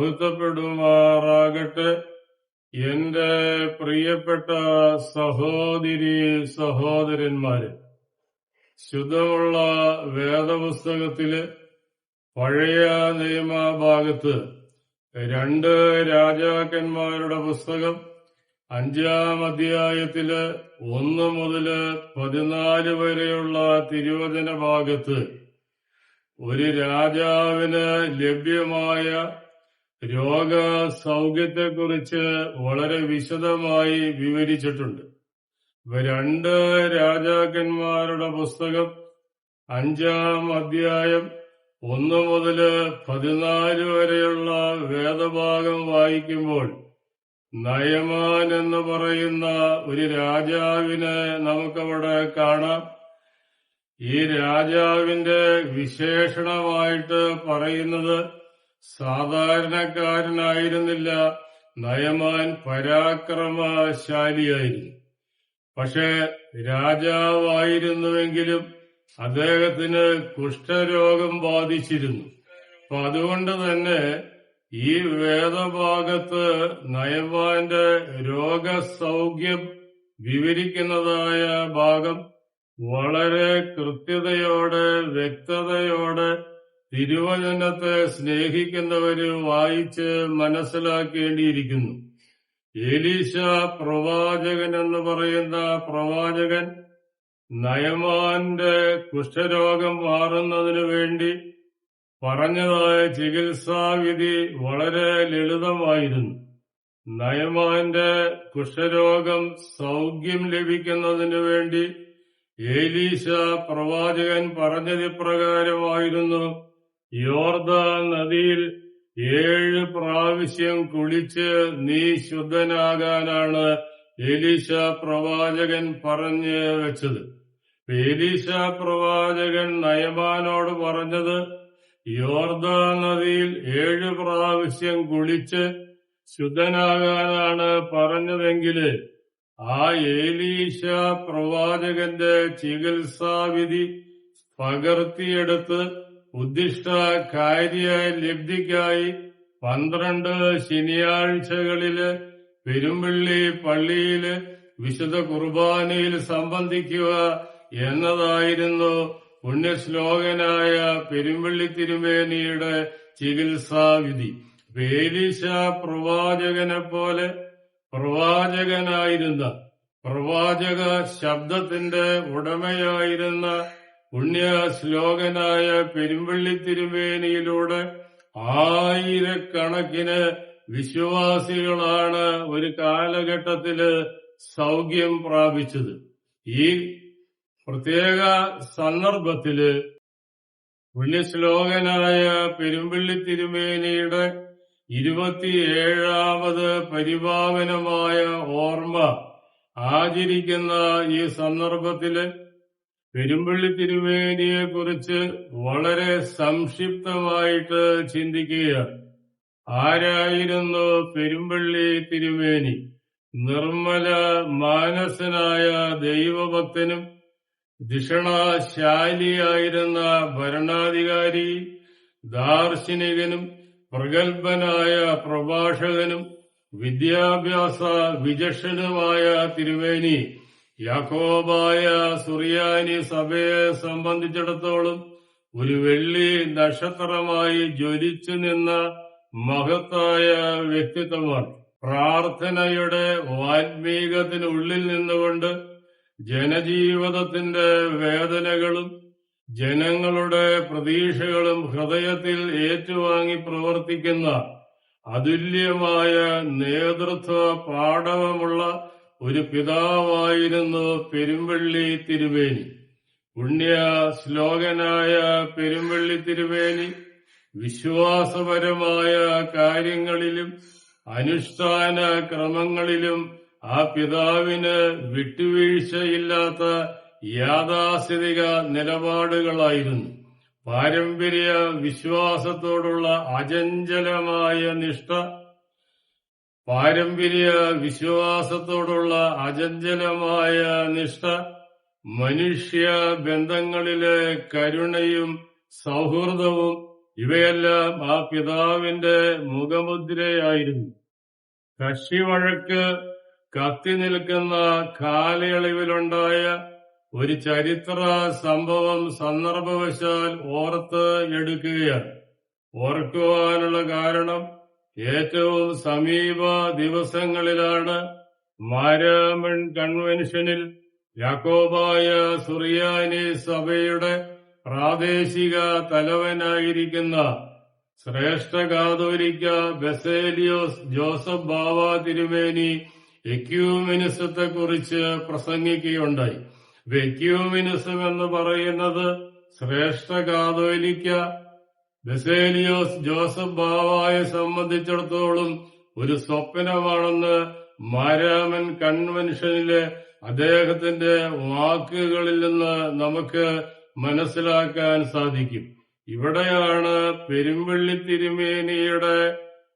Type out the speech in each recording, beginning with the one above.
മഹത്വപ്പെടുമാറാകട്ടെ എന്റെ പ്രിയപ്പെട്ട സഹോദരി സഹോദരന്മാര് ശുദ്ധമുള്ള വേദപുസ്തകത്തിൽ പഴയ നിയമഭാഗത്ത് രണ്ട് രാജാക്കന്മാരുടെ പുസ്തകം അഞ്ചാം അധ്യായത്തിൽ ഒന്ന് മുതൽ പതിനാല് വരെയുള്ള തിരുവചന ഭാഗത്ത് ഒരു രാജാവിന് ലഭ്യമായ രോഗ സൗഖ്യത്തെക്കുറിച്ച് വളരെ വിശദമായി വിവരിച്ചിട്ടുണ്ട്. രണ്ട് രാജാക്കന്മാരുടെ പുസ്തകം അഞ്ചാം അധ്യായം ഒന്ന് മുതൽ പതിനാല് വരെയുള്ള വേദഭാഗം വായിക്കുമ്പോൾ നയമാൻ എന്ന് പറയുന്ന ഒരു രാജാവിനെ നമുക്കവിടെ കാണാം. ഈ രാജാവിന്റെ വിശേഷണമായിട്ട് പറയുന്നത് സാധാരണക്കാരനായിരുന്നില്ല. നയമാൻ പരാക്രമശാലിയായിരുന്നു പക്ഷേ രാജാവായിരുന്നുവെങ്കിലും അദ്ദേഹത്തിന് കുഷ്ഠരോഗം ബാധിച്ചിരുന്നു. അപ്പൊ അതുകൊണ്ട് തന്നെ ഈ വേദഭാഗത്ത് നയമാന്റെ രോഗസൗഖ്യം വിവരിക്കുന്നതായ ഭാഗം വളരെ കൃത്യതയോടെ വ്യക്തതയോടെ തിരുവചനത്തെ സ്നേഹിക്കുന്നവര് വായിച്ച് മനസ്സിലാക്കേണ്ടിയിരിക്കുന്നു. എലീശ പ്രവാചകൻ എന്ന് പറയുന്ന പ്രവാചകൻ നയമാന്റെ കുഷ്ഠരോഗം മാറുന്നതിനു വേണ്ടി പറഞ്ഞതായ ചികിത്സാവിധി വളരെ ലളിതമായിരുന്നു. നയമാന്റെ കുഷ്ഠരോഗം സൗഖ്യം ലഭിക്കുന്നതിനു വേണ്ടി ഏലീശ പ്രവാചകൻ പറഞ്ഞതിപ്രകാരമായിരുന്നു യോർദാൻ നദിയിൽ ഏഴ് പ്രാവശ്യം കുളിച്ച് നീ ശുദ്ധനാകാനാണ് എലീശ പ്രവാചകൻ പറഞ്ഞു വെച്ചത്. എലീശ പ്രവാചകൻ നയമാനോട് പറഞ്ഞത് യോർദാൻ നദിയിൽ ഏഴ് പ്രാവശ്യം കുളിച്ച് ശുദ്ധനാകാനാണ് പറഞ്ഞതെങ്കിൽ ആ ഏലീശ പ്രവാചകന്റെ ചികിത്സാവിധി പകർത്തിയെടുത്ത് ഉദ്ദിഷ്ട കാര്യ ലബ്ധിക്കായി പന്ത്രണ്ട് ശനിയാഴ്ചകളിൽ പെരുമ്പള്ളി പള്ളിയിൽ വിശുദ്ധ കുർബാനയിൽ സംബന്ധിക്കുക എന്നതായിരുന്നു പുണ്യശ്ലോകനായ പെരുമ്പള്ളി തിരുമേനിയുടെ ചികിത്സാവിധി പേലീശ പ്രവാചകനെ പോലെ പ്രവാചകനായിരുന്ന പ്രവാചക ശബ്ദത്തിന്റെ ഉടമയായിരുന്ന പുണ്യ ശ്ലോകനായ പെരുമ്പള്ളി തിരുമേനിയിലൂടെ ആയിരക്കണക്കിന് വിശ്വാസികളാണ് ഒരു കാലഘട്ടത്തിൽ സൗഖ്യം പ്രാപിച്ചത്. ഈ പ്രത്യേക സന്ദർഭത്തിൽ പുണ്യശ്ലോകനായ പെരുമ്പള്ളി തിരുമേനിയുടെ ഇരുപത്തിയേഴാമത് പരിപാവനമായ ഓർമ്മ ആചരിക്കുന്ന ഈ സന്ദർഭത്തിൽ പെരുമ്പള്ളി തിരുമേനിയെ കുറിച്ച് വളരെ സംക്ഷിപ്തമായിട്ട് ചിന്തിക്കുക ആരായിരുന്നു പെരുമ്പള്ളി തിരുമേനി? നിർമ്മല മാനസനായ ദൈവഭക്തനും ധിഷണാശാലിയായിരുന്ന ഭരണാധികാരി ദാർശനികനും പ്രഗത്ഭനായ പ്രഭാഷകനും വിദ്യാഭ്യാസ വിചക്ഷണുമായ തിരുമേനി. യാക്കോബായ സുറിയാനി സഭയെ സംബന്ധിച്ചിടത്തോളം ഒരു വെള്ളി നക്ഷത്രമായി ജ്വലിച്ചു നിന്ന മഹത്തായ വ്യക്തിത്വമാണ്. പ്രാർത്ഥനയുടെ ആത്മീകത്തിനുള്ളിൽ നിന്നുകൊണ്ട് ജനജീവിതത്തിന്റെ വേദനകളും ജനങ്ങളുടെ പ്രതീക്ഷകളും ഹൃദയത്തിൽ ഏറ്റുവാങ്ങി പ്രവർത്തിക്കുന്ന അതുല്യമായ നേതൃത്വ പാടവമുള്ള ഒരു പിതാവായിരുന്നു പെരുമ്പള്ളി തിരുവേനി പുണ്യ ശ്ലോകനായ പെരുമ്പള്ളി തിരുവേനി വിശ്വാസപരമായ കാര്യങ്ങളിലും അനുഷ്ഠാന ക്രമങ്ങളിലും ആ പിതാവിന് വിട്ടുവീഴ്ചയില്ലാത്ത യാഥാസ്ഥിതിക നിലപാടുകളായിരുന്നു. പാരമ്പര്യ വിശ്വാസത്തോടുള്ള അചഞ്ചലമായ നിഷ്ഠ പാരമ്പര്യ വിശ്വാസത്തോടുള്ള അചഞ്ചലമായ നിഷ്ഠ മനുഷ്യ ബന്ധങ്ങളിലെ കരുണയും സൗഹൃദവും ഇവയെല്ലാം ആ പിതാവിന്റെ മുഖമുദ്രയായിരുന്നു. കക്ഷിവഴക്ക് കത്തി നിൽക്കുന്ന കാലയളവിലുണ്ടായ ഒരു ചരിത്ര സംഭവം സന്ദർഭവശാൽ ഓർത്ത് എടുക്കുകയാണ്. ഓർക്കുവാനുള്ള കാരണം ഏറ്റവും സമീപ ദിവസങ്ങളിലാണ് മാരാമൺ കൺവെൻഷനിൽ യാക്കോബായ സുറിയാനി സഭയുടെ പ്രാദേശിക തലവനായിരിക്കുന്ന ശ്രേഷ്ഠ കാതോലിക്ക ബസേലിയോസ് ജോസഫ് ബാവ തിരുവേനി എക്യൂമിനിസത്തെ കുറിച്ച് പ്രസംഗിക്കുകയുണ്ടായി എക്യൂമിനിസം എന്ന് പറയുന്നത് ശ്രേഷ്ഠ കാതോലിക്ക ബസേലിയോസ് ജോസഫ് ബാവായെ സംബന്ധിച്ചിടത്തോളം ഒരു സ്വപ്നമാണെന്ന് മാരാമൻ കൺവെൻഷനിലെ അദ്ദേഹത്തിന്റെ വാക്കുകളിൽ നിന്ന് നമുക്ക് മനസ്സിലാക്കാൻ സാധിക്കും. ഇവിടെയാണ് പെരുമ്പള്ളി തിരുമേനിയുടെ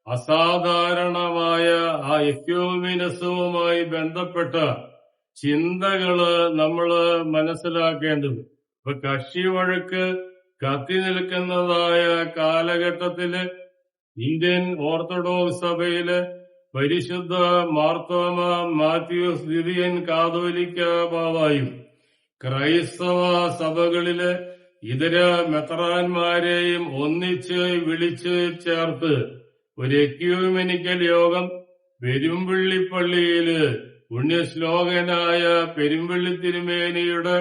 അസാധാരണമായ ആ എക്യോമിനസവുമായി ബന്ധപ്പെട്ട ചിന്തകൾ നമ്മൾ മനസ്സിലാക്കേണ്ടത്. ഇപ്പൊ കക്ഷി വഴക്ക് കത്തി നിൽക്കുന്നതായ കാലഘട്ടത്തിൽ ഇന്ത്യൻ ഓർത്തഡോക്സ് സഭയിൽ പരിശുദ്ധ മാർത്തോമ മാത്യു ദിദിയൻ കാതോലിക്ക ബാവായും ക്രൈസ്തവ സഭകളിൽ ഇതര മെത്രാന്മാരെയും ഒന്നിച്ച് വിളിച്ച് ചേർത്ത് ഒരു എക്യൂമെനിക്കൽ യോഗം പെരുമ്പള്ളിപ്പള്ളിയിൽ പുണ്യശ്ലോകനായ പെരുമ്പള്ളി തിരുമേനിയുടെ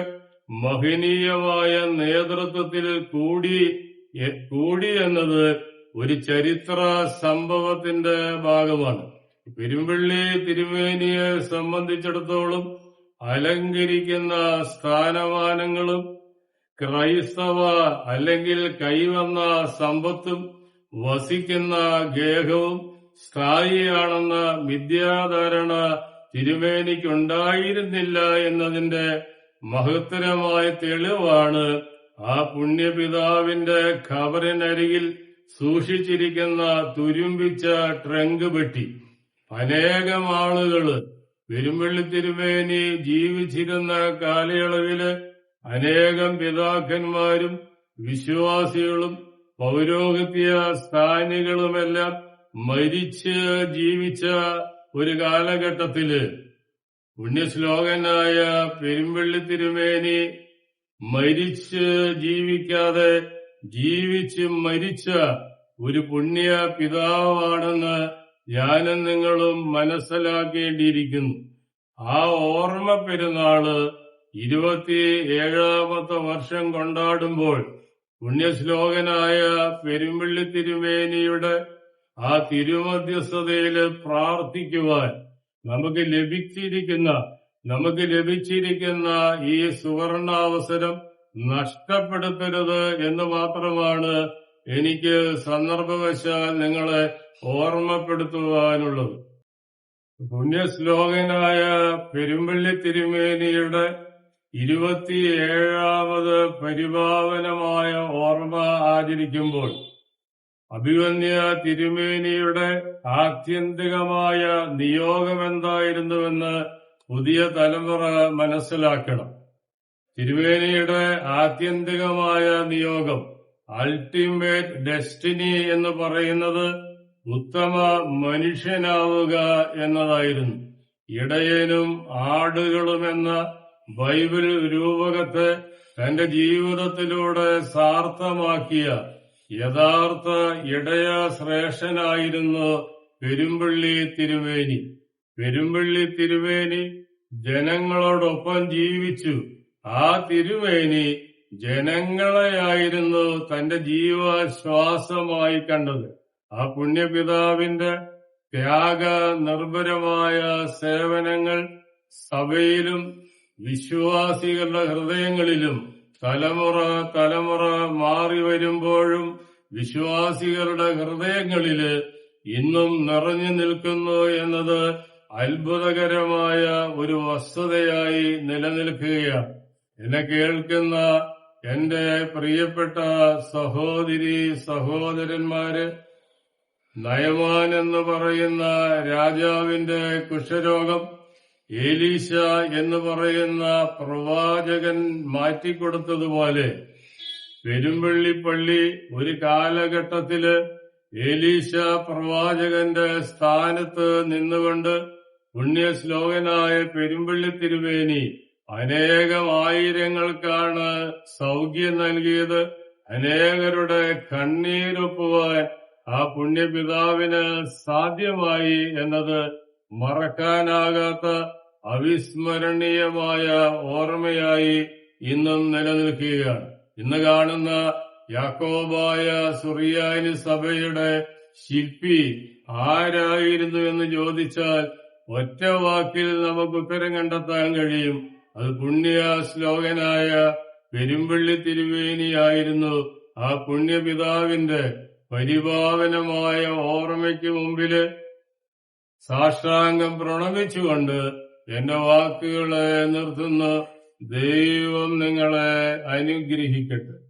മഹനീയമായ നേതൃത്വത്തിൽ കൂടി കൂടി എന്നത് ഒരു ചരിത്ര സംഭവത്തിന്റെ ഭാഗമാണ്. പെരുമ്പള്ളി തിരുമേനിയെ സംബന്ധിച്ചിടത്തോളം അലങ്കരിക്കുന്ന സ്ഥാനമാനങ്ങളും ക്രൈസ്തവ അല്ലെങ്കിൽ കൈവന്ന സമ്പത്തും വസിക്കുന്ന ഗേഹവും സ്ഥായിയാണെന്ന വിദ്യാധാരണ തിരുമേനിക്കുണ്ടായിരുന്നില്ല എന്നതിന്റെ മഹത്തരമായ തെളിവാണ് ആ പുണ്യപിതാവിന്റെ ഖബറിനരികിൽ സൂക്ഷിച്ചിരിക്കുന്ന തുരുമ്പിച്ച ട്രങ്ക് പെട്ടി. അനേകം ആളുകൾ പെരുമ്പള്ളി തിരുവേനി ജീവിച്ചിരുന്ന കാലയളവിൽ അനേകം പിതാക്കന്മാരും വിശ്വാസികളും പൗരോഹിത്യ സ്ഥാനികളുമെല്ലാം മരിച്ച് ജീവിച്ച ഒരു കാലഘട്ടത്തിൽ പുണ്യശ്ലോകനായ പെരുമ്പള്ളി തിരുമേനി മരിച്ച് ജീവിക്കാതെ ജീവിച്ച് മരിച്ച ഒരു പുണ്യ പിതാവാണെന്ന് ഞാനും നിങ്ങളും മനസ്സിലാക്കേണ്ടിയിരിക്കുന്നു. ആ ഓർമ്മ പെരുന്നാൾ ഇരുപത്തി ഏഴാമത്തെ വർഷം കൊണ്ടാടുമ്പോൾ പുണ്യശ്ലോകനായ പെരുമ്പള്ളി തിരുമേനിയുടെ ആ തിരുമധ്യസ്ഥതയിൽ പ്രാർത്ഥിക്കുവാൻ നമുക്ക് ലഭിച്ചിരിക്കുന്ന നമുക്ക് ലഭിച്ചിരിക്കുന്ന ഈ സുവർണാവസരം നഷ്ടപ്പെടുത്തരുത് എന്ന് മാത്രമാണ് എനിക്ക് സന്ദർഭവശാൽ നിങ്ങളെ ഓർമ്മപ്പെടുത്തുവാനുള്ളത്. പുണ്യശ്ലോകനായ പെരുമ്പള്ളി തിരുമേനിയുടെ ഇരുപത്തിയേഴാമത് പരിപാവനമായ ഓർമ്മ ആചരിക്കുമ്പോൾ അഭിവന്യ തിരുമേനിയുടെ ആത്യന്തികമായ നിയോഗം എന്തായിരുന്നുവെന്ന് പുതിയ തലമുറ മനസ്സിലാക്കണം. തിരുവേനിയുടെ ആത്യന്തികമായ നിയോഗം അൾട്ടിമേറ്റ് ഡെസ്റ്റിനി എന്ന് പറയുന്നത് ഉത്തമ മനുഷ്യനാവുക എന്നതായിരുന്നു. ഇടയനും ആടുകളുമെന്ന ബൈബിൾ രൂപകത്തെ തന്റെ ജീവിതത്തിലൂടെ സാർത്ഥമാക്കിയ യഥാർത്ഥ ഇടയ ശ്രേഷ്ഠനായിരുന്നു പെരുമ്പള്ളി തിരുവേനി പെരുമ്പള്ളി തിരുവേനി ജനങ്ങളോടൊപ്പം ജീവിച്ചു. ആ തിരുവേനി ജനങ്ങളെയായിരുന്നു തന്റെ ജീവശ്വാസമായി കണ്ടത്. ആ പുണ്യപിതാവിന്റെ ത്യാഗ നിർഭരമായ സേവനങ്ങൾ സഭയിലും വിശ്വാസികളുടെ ഹൃദയങ്ങളിലും തലമുറ തലമുറ മാറി വരുമ്പോഴും വിശ്വാസികളുടെ ഹൃദയങ്ങളിൽ ഇന്നും നിറഞ്ഞു നിൽക്കുന്നു എന്നത് അത്ഭുതകരമായ ഒരു വസ്തുതയായി നിലനിൽക്കുകയാണ് എന്നെ കേൾക്കുന്ന എന്റെ പ്രിയപ്പെട്ട സഹോദരി സഹോദരന്മാര് നയമാൻ എന്ന് പറയുന്ന രാജാവിന്റെ കുഷ്ഠരോഗം ഏലീശ എന്ന് പറയുന്ന പ്രവാചകൻ മാറ്റിക്കൊടുത്തതുപോലെ പെരുമ്പള്ളിപ്പള്ളി ഒരു കാലഘട്ടത്തിൽ ഏലീശ പ്രവാചകന്റെ സ്ഥാനത്ത് നിന്നുകൊണ്ട് പുണ്യ ശ്ലോകനായ പെരുമ്പള്ളി തിരുവേനി അനേകം ആയിരങ്ങൾക്കാണ് സൗഖ്യം നൽകിയത്. അനേകരുടെ കണ്ണീരൊപ്പുവാൻ ആ പുണ്യപിതാവിന് സാധ്യമായി എന്നത് മറക്കാനാകാത്ത അവിസ്മരണീയമായ ഓർമ്മയായി ഇന്നും നിലനിൽക്കുകയാണ്. ഇന്ന് കാണുന്ന യാക്കോബായ സുറിയാനി സഭയുടെ ശില്പി ആരായിരുന്നു എന്ന് ചോദിച്ചാൽ ഒറ്റ വാക്കിൽ നമുക്ക് ഉത്തരം കണ്ടെത്താൻ കഴിയും. അത് പുണ്യ ശ്ലോകനായ പെരുമ്പള്ളി തിരുവേനിയായിരുന്നു. ആ പുണ്യപിതാവിന്റെ പരിപാവനമായ ഓർമ്മയ്ക്ക് മുമ്പിൽ സാഷ്ടാംഗം പ്രണമിച്ചുകൊണ്ട് എന്റെ വാക്കുകളെ നിർത്തുന്ന ദൈവം നിങ്ങളെ അനുഗ്രഹിക്കട്ടെ.